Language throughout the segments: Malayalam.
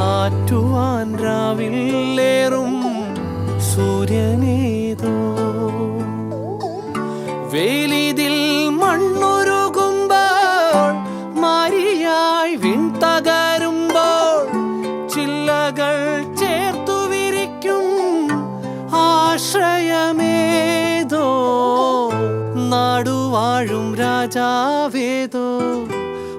ആറ്റുവാൻ രാവിലേറും സൂര്യനേതോ. വേലിതിൽ മണ്ണുരുകുമ്പോൾ മാരിയായി വിൺതകരുമ്പോൾ ചില്ലകൾ ചേർത്തു വിരിക്കും ആശ്രയമേതോ. നാടുവാഴും രാജാവേതോ.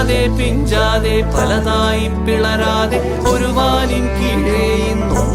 പിഞ്ചാതെ പിഞ്ചാതെ പലതായി പിളരാതെ ഒരു വാനിൻ കീഴേ ഇന്നൊന്നാവണം